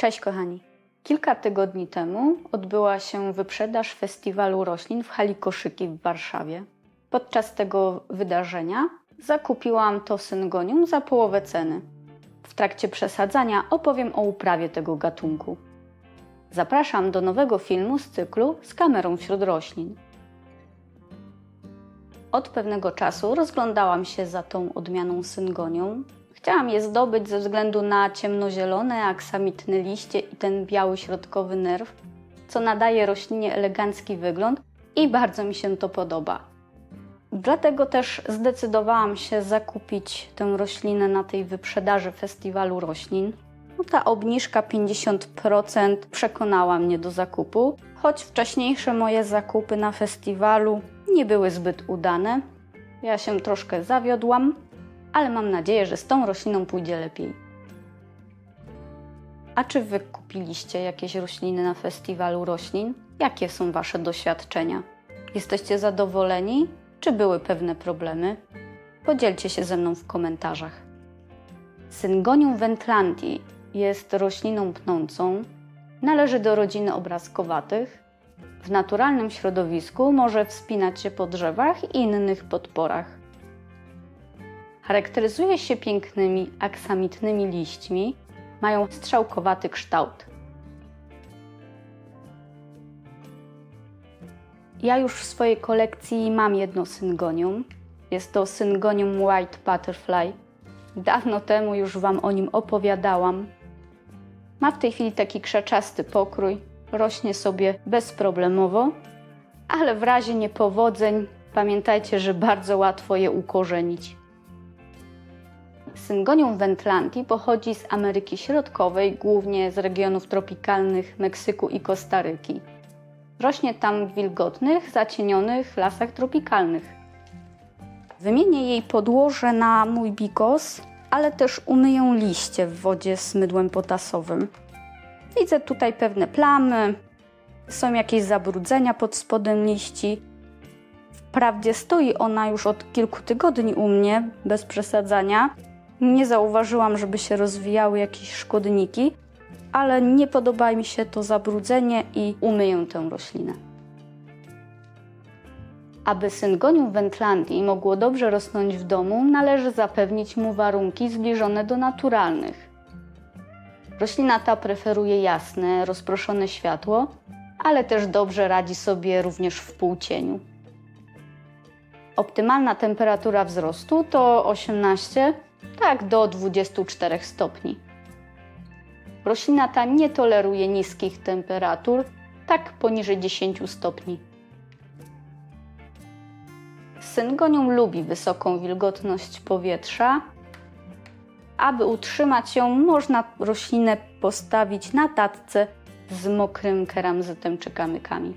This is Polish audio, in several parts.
Cześć kochani. Kilka tygodni temu odbyła się wyprzedaż festiwalu roślin w hali Koszyki w Warszawie. Podczas tego wydarzenia zakupiłam to syngonium za połowę ceny. W trakcie przesadzania opowiem o uprawie tego gatunku. Zapraszam do nowego filmu z cyklu z kamerą wśród roślin. Od pewnego czasu rozglądałam się za tą odmianą syngonią. Chciałam je zdobyć ze względu na ciemnozielone, aksamitne liście i ten biały środkowy nerw, co nadaje roślinie elegancki wygląd i bardzo mi się to podoba. Dlatego też zdecydowałam się zakupić tę roślinę na tej wyprzedaży festiwalu roślin. No, ta obniżka 50% przekonała mnie do zakupu, choć wcześniejsze moje zakupy na festiwalu nie były zbyt udane. Ja się troszkę zawiodłam, ale mam nadzieję, że z tą rośliną pójdzie lepiej. A czy wy kupiliście jakieś rośliny na festiwalu roślin? Jakie są wasze doświadczenia? Jesteście zadowoleni, czy były pewne problemy? Podzielcie się ze mną w komentarzach. Syngonium wentlanti jest rośliną pnącą, należy do rodziny obrazkowatych. W naturalnym środowisku może wspinać się po drzewach i innych podporach. Charakteryzuje się pięknymi, aksamitnymi liśćmi, mają strzałkowaty kształt. Ja już w swojej kolekcji mam jedno syngonium. Jest to syngonium White Butterfly. Dawno temu już Wam o nim opowiadałam. Ma w tej chwili taki krzaczasty pokrój, rośnie sobie bezproblemowo, ale w razie niepowodzeń pamiętajcie, że bardzo łatwo je ukorzenić. Syngonium wentlanti pochodzi z Ameryki Środkowej, głównie z regionów tropikalnych Meksyku i Kostaryki. Rośnie tam w wilgotnych, zacienionych lasach tropikalnych. Wymienię jej podłoże na mój bigos, ale też umyję liście w wodzie z mydłem potasowym. Widzę tutaj pewne plamy, są jakieś zabrudzenia pod spodem liści. Wprawdzie stoi ona już od kilku tygodni u mnie, bez przesadzania. Nie zauważyłam, żeby się rozwijały jakieś szkodniki, ale nie podoba mi się to zabrudzenie i umyję tę roślinę. Aby syngonium wentlandii mogło dobrze rosnąć w domu, należy zapewnić mu warunki zbliżone do naturalnych. Roślina ta preferuje jasne, rozproszone światło, ale też dobrze radzi sobie również w półcieniu. Optymalna temperatura wzrostu to 18, tak do 24 stopni. Roślina ta nie toleruje niskich temperatur, tak poniżej 10 stopni. Syngonium lubi wysoką wilgotność powietrza. Aby utrzymać ją, można roślinę postawić na tatce z mokrym keramzytem czy kamykami.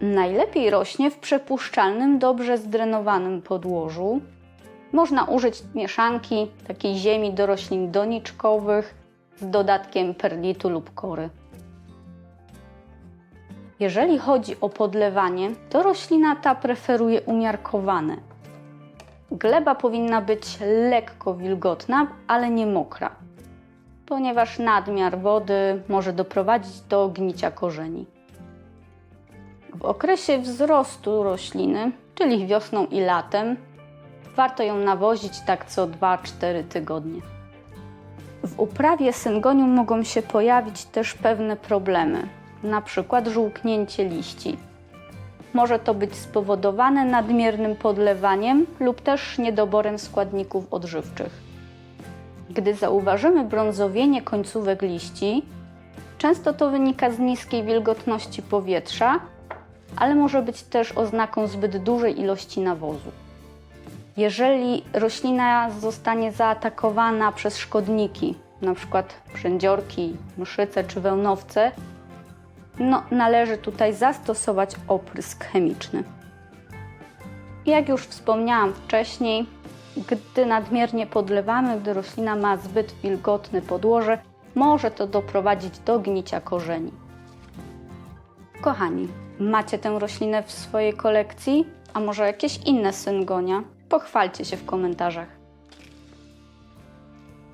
Najlepiej rośnie w przepuszczalnym, dobrze zdrenowanym podłożu. Można użyć mieszanki takiej ziemi do roślin doniczkowych z dodatkiem perlitu lub kory. Jeżeli chodzi o podlewanie, to roślina ta preferuje umiarkowane. Gleba powinna być lekko wilgotna, ale nie mokra, ponieważ nadmiar wody może doprowadzić do gnicia korzeni. W okresie wzrostu rośliny, czyli wiosną i latem, warto ją nawozić tak co 2-4 tygodnie. W uprawie syngonium mogą się pojawić też pewne problemy, przykład żółknięcie liści. Może to być spowodowane nadmiernym podlewaniem lub też niedoborem składników odżywczych. Gdy zauważymy brązowienie końcówek liści, często to wynika z niskiej wilgotności powietrza, ale może być też oznaką zbyt dużej ilości nawozu. Jeżeli roślina zostanie zaatakowana przez szkodniki, np. przędziorki, mszyce czy wełnowce, no, należy tutaj zastosować oprysk chemiczny. Jak już wspomniałam wcześniej, gdy nadmiernie podlewamy, gdy roślina ma zbyt wilgotne podłoże, może to doprowadzić do gnicia korzeni. Kochani, macie tę roślinę w swojej kolekcji? A może jakieś inne syngonia? Pochwalcie się w komentarzach.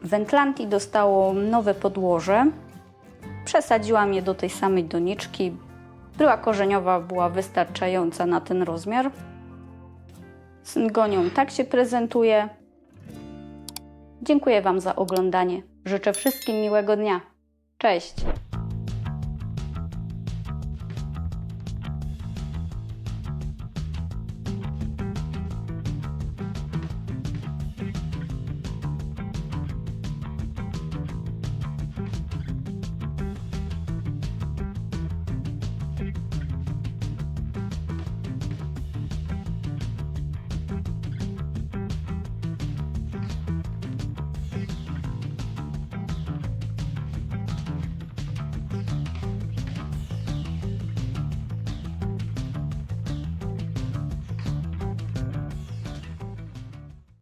Wentlanti dostało nowe podłoże. Przesadziłam je do tej samej doniczki. Bryła korzeniowa była wystarczająca na ten rozmiar. Syngonią tak się prezentuje. Dziękuję Wam za oglądanie. Życzę wszystkim miłego dnia. Cześć!